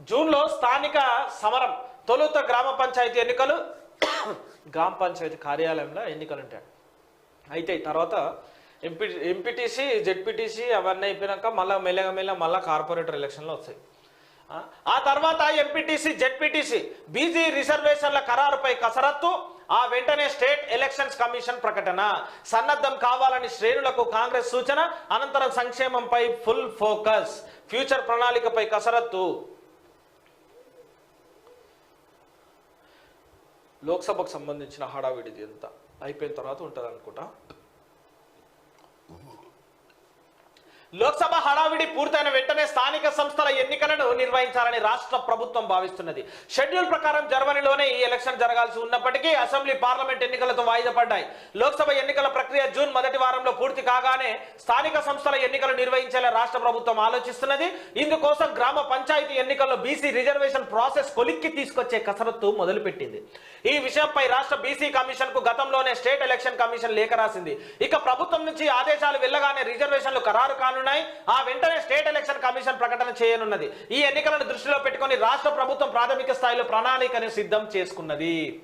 జూన్లో స్థానిక సమరం తొలుత గ్రామ పంచాయతీ ఎన్నికలు. గ్రామ పంచాయతీ కార్యాలయంలో ఎన్నికలు ఉంటాయి. అయితే తర్వాత ఎంపీ ఎంపీటీసీ జెడ్పీటీసీ అవన్నీ అయిపోయినాక మళ్ళీ మెల్లగా మెల్ల మళ్ళీ కార్పొరేటర్ ఎలక్షన్లు వస్తాయి. ఆ, ఆ తర్వాత ఎంపీటీసీ జెడ్పీటీసీ బీజీ రిజర్వేషన్ల ఖరారుపై కసరత్తు ఆ వెంటనే స్టేట్ ఎలక్షన్స్ కమిషన్ ప్రకటన. సన్నద్ధం కావాలని శ్రేణులకు కాంగ్రెస్ సూచన అనంతరం సంక్షేమంపై ఫుల్ ఫోకస్. ఫ్యూచర్ ప్రణాళికపై కసరత్తు. లోక్సభకు సంబంధించిన హడావిడిది ఎంత? అయిపోయిన తర్వాత ఉంటుంది అనుకుంటా లోక్సభ హడావిడి పూర్తయిన వెంటనే స్థానిక సంస్థల ఎన్నికలను నిర్వహించాలని రాష్ట్ర ప్రభుత్వం భావిస్తున్నది. షెడ్యూల్ ప్రకారం జర్మనీలోనే ఈ ఎలక్షన్ జరగాల్సి ఉన్నప్పటికీ అసెంబ్లీ పార్లమెంట్ ఎన్నికలతో వాయిదా పడ్డాయి. లోక్సభ ఎన్నికల ప్రక్రియ జూన్ మొదటి వారంలో పూర్తి కాగానే స్థానిక సంస్థల ఎన్నికలు నిర్వహించేలా రాష్ట్ర ప్రభుత్వం ఆలోచిస్తున్నది. ఇందుకోసం గ్రామ పంచాయతీ ఎన్నికల్లో బీసీ రిజర్వేషన్ ప్రాసెస్ కొలిక్కి తీసుకొచ్చే కసరత్తు మొదలుపెట్టింది. ఈ విషయంపై రాష్ట్ర బీసీ కమిషన్కు గతంలోనే స్టేట్ ఎలక్షన్ కమిషన్ లేఖ రాసింది. ఇక ప్రభుత్వం నుంచి ఆదేశాలు వెళ్ళగానే రిజర్వేషన్లు ఖరారు కానున్నాయి. ఆ వెంటనే స్టేట్ ఎలక్షన్ కమిషన్ ప్రకటన చేయనున్నది. ఈ ఎన్నికలను దృష్టిలో పెట్టుకుని రాష్ట్ర ప్రభుత్వం ప్రాథమిక స్థాయిలో ప్రణాళికను సిద్ధం చేసుకున్నది.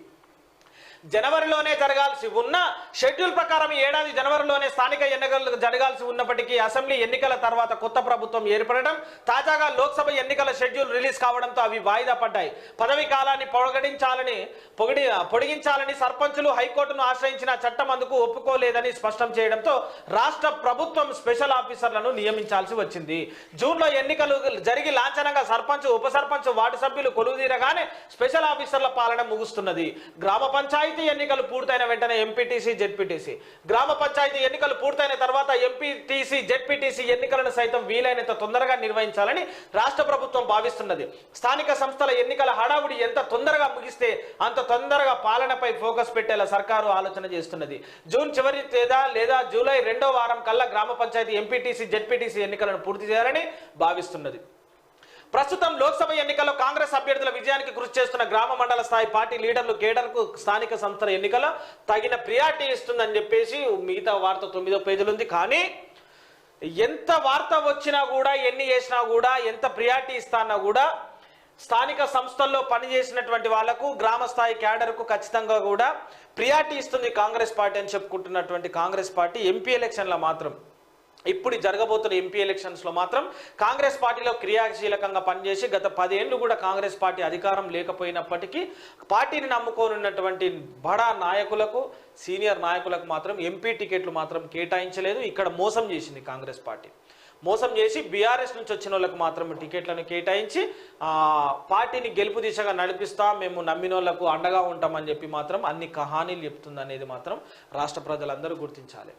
జనవరిలోనే జరగాల్సి ఉన్న షెడ్యూల్ ప్రకారం ఏడాది జనవరిలోనే స్థానిక ఎన్నికలు జరగాల్సి ఉన్నప్పటికీ అసెంబ్లీ ఎన్నికల తర్వాత కొత్త ప్రభుత్వం ఏర్పడడం తాజాగా లోక్సభ ఎన్నికల షెడ్యూల్ రిలీజ్ కావడంతో అవి వాయిదా పడ్డాయి. పదవి కాలాన్ని పొగడించాలని పొగిడి పొడిగించాలని సర్పంచులు హైకోర్టును ఆశ్రయించిన చట్టం అందుకు ఒప్పుకోలేదని స్పష్టం చేయడంతో రాష్ట్ర ప్రభుత్వం స్పెషల్ ఆఫీసర్లను నియమించాల్సి వచ్చింది. జూన్లో ఎన్నికలు జరిగి లాంఛనంగా సర్పంచ్ ఉప సర్పంచ్ వార్డు సభ్యులు కొలువుదీరగానే స్పెషల్ ఆఫీసర్ల పాలన ముగుస్తున్నది. గ్రామ పంచాయతీ ఎన్నికలు పూర్తయిన వెంటనే ఎంపీటీసీ జెడ్పీటీసీ. గ్రామ పంచాయతీ ఎన్నికలు పూర్తయిన తర్వాత ఎంపీటీసీ జెడ్పీటీసీ ఎన్నికలను సైతం వీలైనంత తొందరగా నిర్వహించాలని రాష్ట్ర ప్రభుత్వం భావిస్తున్నది. స్థానిక సంస్థల ఎన్నికల హడావుడి ఎంత తొందరగా ముగిస్తే అంత తొందరగా పాలనపై ఫోకస్ పెట్టేలా సర్కారు ఆలోచన చేస్తున్నది. జూన్ చివరి తేదా లేదా జూలై రెండో వారం కల్లా గ్రామ పంచాయతీ ఎంపీటీసీ జెడ్పీటీసీ ఎన్నికలను పూర్తి చేయాలని భావిస్తున్నది. ప్రస్తుతం లోక్సభ ఎన్నికల్లో కాంగ్రెస్ అభ్యర్థుల విజయానికి కృషి చేస్తున్న గ్రామ మండల స్థాయి పార్టీ లీడర్లు కేడర్కు స్థానిక సంస్థల ఎన్నికల్లో తగిన ప్రియారిటీ ఇస్తుందని చెప్పేసి మిగతా వార్త తొమ్మిదో పేజీలు ఉంది. కానీ ఎంత వార్త వచ్చినా కూడా ఎన్ని చేసినా కూడా ఎంత ప్రియారిటీ ఇస్తానా కూడా స్థానిక సంస్థల్లో పనిచేసినటువంటి వాళ్ళకు గ్రామ స్థాయి క్యాడర్కు ఖచ్చితంగా కూడా ప్రియారిటీ ఇస్తుంది కాంగ్రెస్ పార్టీ అని చెప్పుకుంటున్నటువంటి కాంగ్రెస్ పార్టీ ఎంపీ ఎలక్షన్లో మాత్రం. ఇప్పుడు జరగబోతున్న ఎంపీ ఎలక్షన్స్లో మాత్రం కాంగ్రెస్ పార్టీలో క్రియాశీలకంగా పనిచేసి గత పదేళ్ళు కూడా కాంగ్రెస్ పార్టీ అధికారం లేకపోయినప్పటికీ పార్టీని నమ్ముకోనున్నటువంటి బడా నాయకులకు సీనియర్ నాయకులకు మాత్రం ఎంపీ టికెట్లు మాత్రం కేటాయించలేదు. ఇక్కడ మోసం చేసింది కాంగ్రెస్ పార్టీ. మోసం చేసి బీఆర్ఎస్ నుంచి వచ్చిన వాళ్ళకు మాత్రం టికెట్లను కేటాయించి పార్టీని గెలుపు దిశగా నడిపిస్తా మేము నమ్మిన వాళ్ళకు అండగా ఉంటామని చెప్పి మాత్రం అన్ని కహానీలు చెప్తుంది అనేది మాత్రం రాష్ట్ర ప్రజలందరూ గుర్తించాలి.